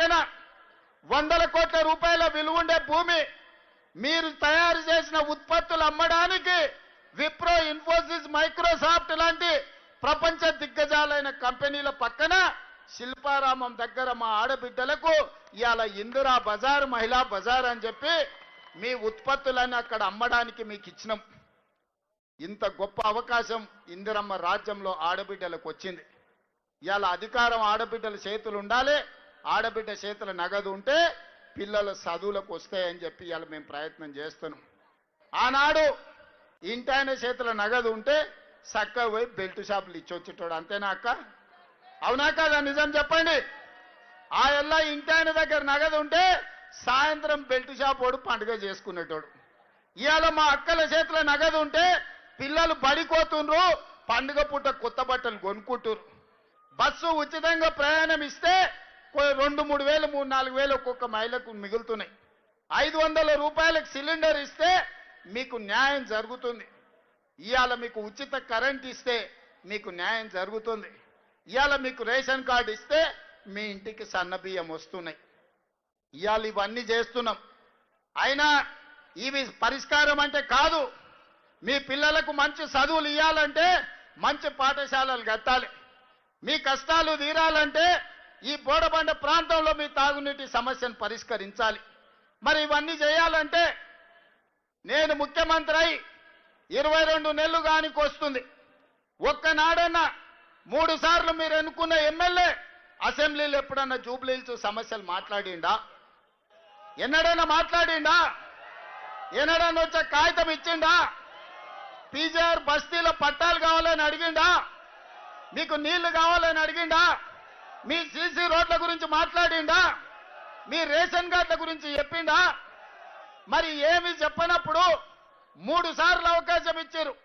పక్కన వందల కోట్ల రూపాయల విలువుండే భూమి మీరు తయారు చేసిన ఉత్పత్తులు అమ్మడానికి విప్రో ఇన్ఫోసిస్ మైక్రోసాఫ్ట్ లాంటి ప్రపంచ దిగ్గజాలైన కంపెనీల పక్కన శిల్పారామం దగ్గర మా ఆడబిడ్డలకు ఇవాళ ఇందిరా బజార్ మహిళా బజార్ అని చెప్పి మీ ఉత్పత్తులను అక్కడ అమ్మడానికి మీకు ఇచ్చినాం. ఇంత గొప్ప అవకాశం ఇందిరమ్మ రాజ్యంలో ఆడబిడ్డలకు వచ్చింది. ఇవాళ అధికారం ఆడబిడ్డల చేతులు ఉండాలి. ఆడబిడ్డ చేతుల నగదు ఉంటే పిల్లల చదువులకు వస్తాయని చెప్పి ఇవాళ మేము ప్రయత్నం చేస్తున్నాం. ఆనాడు ఇంటాయన చేతుల నగదు ఉంటే చక్కగా పోయి బెల్ట్ షాపులు ఇచ్చొచ్చేటోడు అంతేనా అక్క? అవునా కాదా? నిజం చెప్పండి. ఆ ఎల్లా ఇంటాయన దగ్గర నగదు ఉంటే సాయంత్రం బెల్ట్ షాప్ వాడు పండుగ చేసుకునేటోడు. ఇవాళ మా అక్కల చేతుల నగదు ఉంటే పిల్లలు బడికోతుండ్రు పండుగ పూట కొత్త బట్టలు కొనుక్కుంటురు బస్సు ఉచితంగా ప్రయాణం ఇస్తే రెండు మూడు వేలు మూడు నాలుగు వేలు ఒక్కొక్క మహిళకు మిగులుతున్నాయి. ఐదు వందల రూపాయలకు సిలిండర్ ఇస్తే మీకు న్యాయం జరుగుతుంది. ఇవాళ మీకు ఉచిత కరెంట్ ఇస్తే మీకు న్యాయం జరుగుతుంది. ఇవాళ మీకు రేషన్ కార్డు ఇస్తే మీ ఇంటికి సన్న బియ్యం వస్తున్నాయి. ఇవాళ ఇవన్నీ చేస్తున్నాం. అయినా ఇవి పరిష్కారం అంటే కాదు. మీ పిల్లలకు మంచి చదువులు ఇవ్వాలంటే మంచి పాఠశాలలు కట్టాలి. మీ కష్టాలు తీరాలంటే ఈ బోడబండ ప్రాంతంలో మీ తాగునీటి సమస్యను పరిష్కరించాలి. మరి ఇవన్నీ చేయాలంటే నేను ముఖ్యమంత్రి అయి ఇరవై రెండు నెలలు కానికి వస్తుంది. ఒక్కనాడన్నా మూడు సార్లు మీరు ఎన్నుకున్న ఎమ్మెల్యే అసెంబ్లీలు ఎప్పుడన్నా జూబ్లీల్స్ సమస్యలు మాట్లాడిండా? ఎన్నడైనా మాట్లాడిండా? ఎన్నడైనా వచ్చే కాగితం ఇచ్చిండా? పీజీఆర్ బస్తీలో పట్టాలు కావాలని అడిగిండా? మీకు నీళ్ళు కావాలని అడిగిండా? మీ సీసీ రోడ్ల గురించి మాట్లాడిండా? మీ రేషన్ కార్డుల గురించి చెప్పిండా? మరి ఏమి చెప్పనప్పుడు మూడు సార్లు అవకాశం ఇచ్చారు.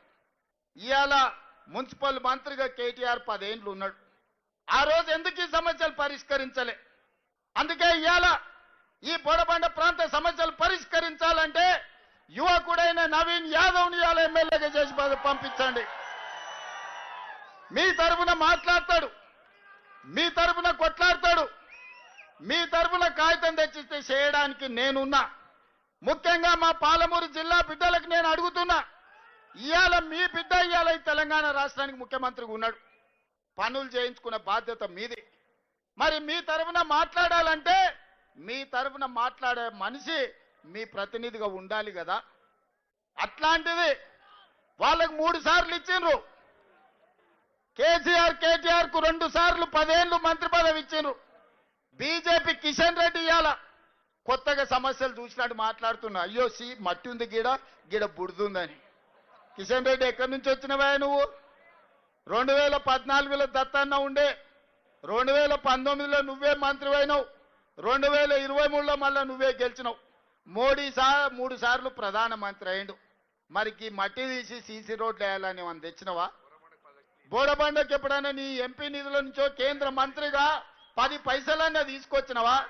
ఇవాళ మున్సిపల్ మంత్రిగా కేటీఆర్ పదేండ్లు ఉన్నాడు. ఆ రోజు ఎందుకు ఈ సమస్యలు పరిష్కరించలే? అందుకే ఇవాళ ఈ బోడబండ ప్రాంత సమస్యలు పరిష్కరించాలంటే యువకుడైన నవీన్ యాదవ్ని ఇవాళ ఎమ్మెల్యేగా చేసి పంపించండి. మీ తరఫున మాట్లాడతాడు. మీ తరఫున కొట్లాడతాడు. మీ తరఫున కాగితం తెచ్చిస్తే చేయడానికి నేనున్నా. ముఖ్యంగా మా పాలమూరు జిల్లా బిడ్డలకు నేను అడుగుతున్నా. ఇవాళ మీ బిడ్డ ఇవాళ తెలంగాణ రాష్ట్రానికి ముఖ్యమంత్రిగా ఉన్నాడు. పనులు చేయించుకునే బాధ్యత మీది. మరి మీ తరఫున మాట్లాడాలంటే మీ తరఫున మాట్లాడే మనిషి మీ ప్రతినిధిగా ఉండాలి కదా. అట్లాంటిది వాళ్ళకు మూడు సార్లు ఇచ్చిండ్రు. కేసీఆర్ కేటీఆర్కు రెండు సార్లు పదేళ్ళు మంత్రి పదవి ఇచ్చిండ్రు. బీజేపీ కిషన్ రెడ్డి ఇవాళ కొత్తగా సమస్యలు చూసినట్టు మాట్లాడుతున్నా. అయ్యో సి మట్టి ఉంది గీడ గీడ బుడుతుందని కిషన్ రెడ్డి ఎక్కడి నుంచి వచ్చినవా నువ్వు? రెండు వేల పద్నాలుగులో దత్తన్న ఉండే. రెండు వేల పంతొమ్మిదిలో నువ్వే మంత్రి అయినావు. రెండు వేల ఇరవై మూడులో మళ్ళీ నువ్వే గెలిచినావు. మోడీ సా మూడు సార్లు ప్రధానమంత్రి అయిండు మరికి మట్టి తీసి సీసీ రోడ్లు వేయాలని మనం తెచ్చినవా? బోడబండకి ఎప్పుడైనా నీ ఎంపీ నిధుల నుంచో కేంద్ర మంత్రిగా పది పైసలన్నా తీసుకొచ్చినవా?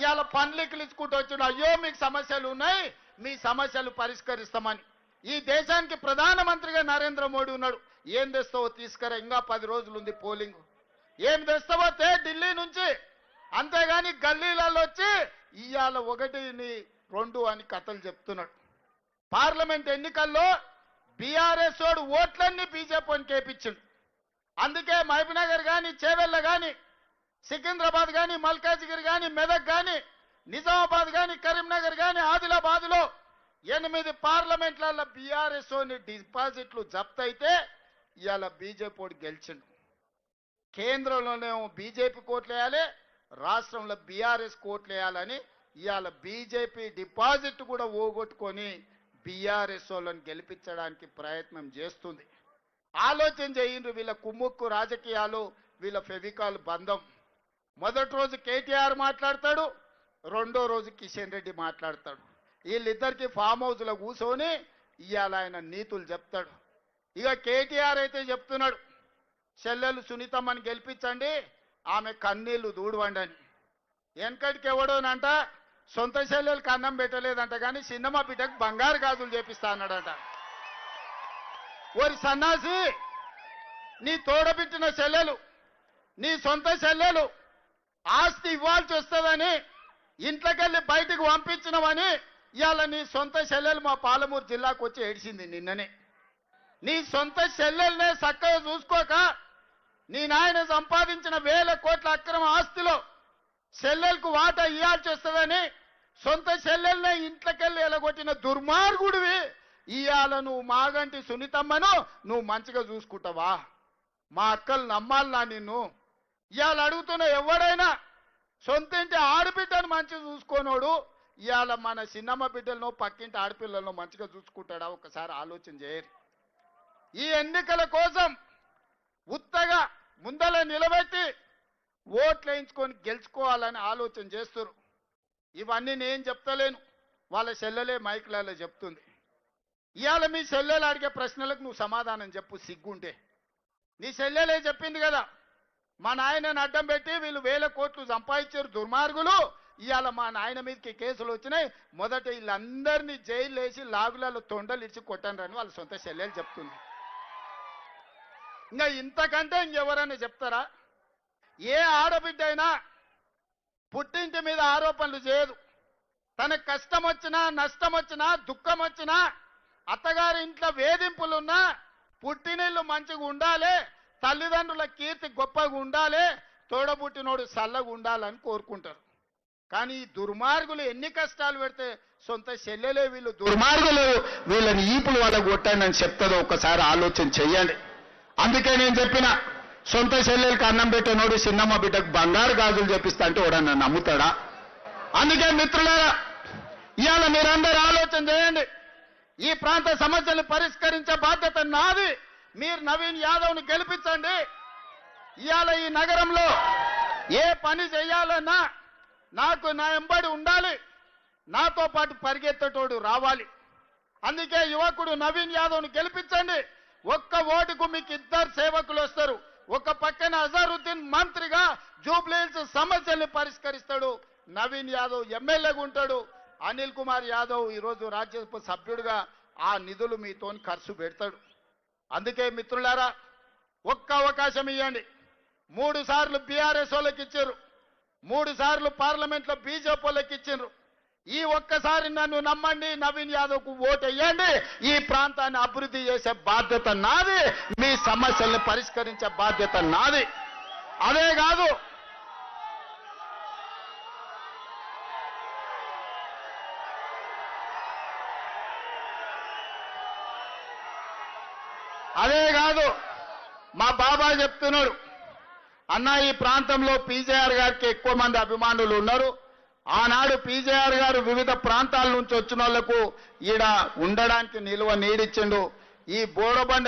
ఇవాళ పన్లికలు ఇచ్చుకుంటూ వచ్చిన అయ్యో మీకు సమస్యలు ఉన్నాయి. మీ సమస్యలు పరిష్కరిస్తామని. ఈ దేశానికి ప్రధానమంత్రిగా నరేంద్ర మోడీ ఉన్నాడు. ఏం తెస్తావో తీసుకురా. ఇంకా పది రోజులు ఉంది పోలింగ్. ఏం తెస్తావో తే ఢిల్లీ నుంచి. అంతేగాని గల్లీలలో వచ్చి ఇవాళ ఒకటిని రెండు అని కథలు చెప్తున్నాడు. పార్లమెంట్ ఎన్నికల్లో బీఆర్ఎస్ వాడు ఓట్లన్నీ బీజేపీని కేపించిండు అందుకే మహబూబ్నగర్ కానీ చేవెళ్ళ కానీ సికింద్రాబాద్ కానీ మల్కాజ్గిరి కానీ మెదక్ కానీ నిజామాబాద్ కానీ కరీంనగర్ కానీ ఆదిలాబాద్లో ఎనిమిది పార్లమెంట్లలో బీఆర్ఎస్ డిపాజిట్లు జప్తు అయితే ఇవాళ బీజేపీ వాడు గెలిచిండు. కేంద్రంలోనేమో బీజేపీ కోట్లు వేయాలి రాష్ట్రంలో బీఆర్ఎస్ కోట్లు వేయాలని ఇవాళ బీజేపీ డిపాజిట్ కూడా ఓగొట్టుకొని బీఆర్ఎస్ వాళ్ళని గెలిపించడానికి ప్రయత్నం చేస్తుంది. ఆలోచన చేయండి వీళ్ళ కుమ్ముక్కు రాజకీయాలు వీళ్ళ ఫెవికాల్ బంధం. మొదటి రోజు కేటీఆర్ మాట్లాడతాడు రెండో రోజు కిషన్ రెడ్డి మాట్లాడతాడు. వీళ్ళిద్దరికి ఫామ్ హౌస్లో కూర్చొని ఇవాళ ఆయన నీతులు చెప్తాడు. ఇక కేటీఆర్ అయితే చెప్తున్నాడు చెల్లెలు సునీతమ్మని గెలిపించండి ఆమె కన్నీళ్ళు దూడవండి అని వెనకటికి ఎవడోనంట సొంత చెల్లెలకు అన్నం పెట్టలేదంట కానీ సినిమా బిడ్డకు బంగారు గాజులు చేపిస్తా అన్నాడట. ఓరి సన్నాసి నీ తోడబిట్టిన చెల్లెలు నీ సొంత చెల్లెలు ఆస్తి ఇవ్వాల్సి వస్తుందని ఇంట్లోకెళ్ళి బయటికి పంపించినవని ఇవాళ నీ సొంత చెల్లెలు మా పాలమూరు జిల్లాకు వచ్చి ఏడిసింది నిన్ననే. నీ సొంత చెల్లెల్నే చక్కగా చూసుకోక నీ నాయన సంపాదించిన వేల కోట్ల అక్రమ ఆస్తిలో చెల్లెలకు వాటా ఇవ్వాల్సి వస్తుందని సొంత చెల్లెల్ని ఇంట్లోకెళ్ళి ఎలగొట్టిన దుర్మార్గుడివి. ఇవాళ నువ్వు మాగంటి సునీతమ్మను నువ్వు మంచిగా చూసుకుంటావా? మా అక్కలు నమ్మాలనా నిన్ను? ఇవాళ అడుగుతున్న ఎవడైనా సొంత ఇంటి ఆడబిడ్డను మంచిగా చూసుకోనోడు ఇవాళ మన చిన్నమ్మ బిడ్డలను పక్కింటి ఆడపిల్లలను మంచిగా చూసుకుంటాడా? ఒకసారి ఆలోచన చేయరు ఈ ఎన్నికల కోసం ఉత్తగా ముందల నిలబెట్టి ఓట్లు వేయించుకొని గెలుచుకోవాలని ఆలోచన చేస్తున్నారు ఇవన్నీ నేను చెప్తలేను. వాళ్ళ చెల్లెలే మైకులలో చెప్తుంది. ఇవాళ మీ చెల్లెలు అడిగే ప్రశ్నలకు నువ్వు సమాధానం చెప్పు సిగ్గుంటే. నీ చెల్లెలే చెప్పింది కదా. మా నాయనని అడ్డం పెట్టి వీళ్ళు వేల కోట్లు సంపాదించారు దుర్మార్గులు. ఇవాళ మా నాయన మీదకి కేసులు వచ్చినాయి. మొదట వీళ్ళందరినీ జైలు వేసి లాగులలో తొండలు ఇచ్చి కొట్టండి వాళ్ళ సొంత చెల్లెలు చెప్తుంది. ఇంకా ఇంతకంటే ఇంకెవరైనా చెప్తారా? ఏ ఆడబిడ్డ అయినా పుట్టింటి మీద ఆరోపణలు చేయదు. తనకు కష్టం వచ్చినా నష్టం వచ్చినా దుఃఖం వచ్చినా అత్తగారి ఇంట్లో వేధింపులున్నా పుట్టినీళ్ళు మంచిగా ఉండాలి తల్లిదండ్రుల కీర్తి గొప్పగా ఉండాలి తోడబుట్టినోడు చల్లగా ఉండాలని కోరుకుంటారు. కానీ ఈ దుర్మార్గులు ఎన్ని కష్టాలు పెడితే సొంత చెల్లెలే వీళ్ళు దుర్మార్గులు వీళ్ళని ఈపులు వాళ్ళకు కొట్టండి అని చెప్తుందో ఒకసారి ఆలోచన చెయ్యండి అందుకే నేను చెప్పిన సొంత చెల్లెలకి అన్నం పెట్టినోడు సిన్నమ్మ బిడ్డకు బంగారు గాజులు చెప్పిస్తా అంటే ఎవడన్నా నమ్ముతాడా? అందుకే మిత్రులారా ఇవాళ మీరందరూ ఆలోచన చేయండి. ఈ ప్రాంత సమస్యలు పరిష్కరించే బాధ్యత నాది. మీరు నవీన్ యాదవ్ని గెలిపించండి. ఇవాళ ఈ నగరంలో ఏ పని చేయాలన్నా నాకు నా ఎంబడి ఉండాలి. నాతో పాటు పరిగెత్తటోడు రావాలి. అందుకే యువకుడు నవీన్ యాదవ్ను గెలిపించండి. ఒక్క ఓటుకు మీకు ఇద్దరు సేవకులు వస్తారు. ఒక పక్కన అజారుద్దీన్ మంత్రిగా జూబ్లీహిల్స్ సమస్యల్ని పరిష్కరిస్తాడు. నవీన్ యాదవ్ ఎమ్మెల్యేగా ఉంటాడు. అనిల్ కుమార్ యాదవ్ ఈరోజు రాజ్యసభ సభ్యుడిగా ఆ నిధులు మీతోని ఖర్చు పెడతాడు. అందుకే మిత్రులారా ఒక్క అవకాశం ఇవ్వండి మూడు సార్లు బీఆర్ఎస్ వాళ్ళకి ఇచ్చారు. మూడు సార్లు పార్లమెంట్లో బీజేపీ వాళ్ళకి ఇచ్చిండ్రు. ఈ ఒక్కసారి నన్ను నమ్మండి నవీన్ యాదవ్కు ఓటు ఈ ప్రాంతాన్ని అభివృద్ధి చేసే బాధ్యత నాది మీ సమస్యల్ని పరిష్కరించే బాధ్యత నాది. అదే కాదు అదే కాదు మా బాబా చెప్తున్నాడు అన్న ఈ ప్రాంతంలో పీజేఆర్ గారికి ఎక్కువ మంది అభిమానులు ఉన్నారు. ఆనాడు పీజేఆర్ గారు వివిధ ప్రాంతాల నుంచి వచ్చిన వాళ్ళకు ఈడ ఉండడానికి నిలువ నీడిచ్చిండు. ఈ బోడబండ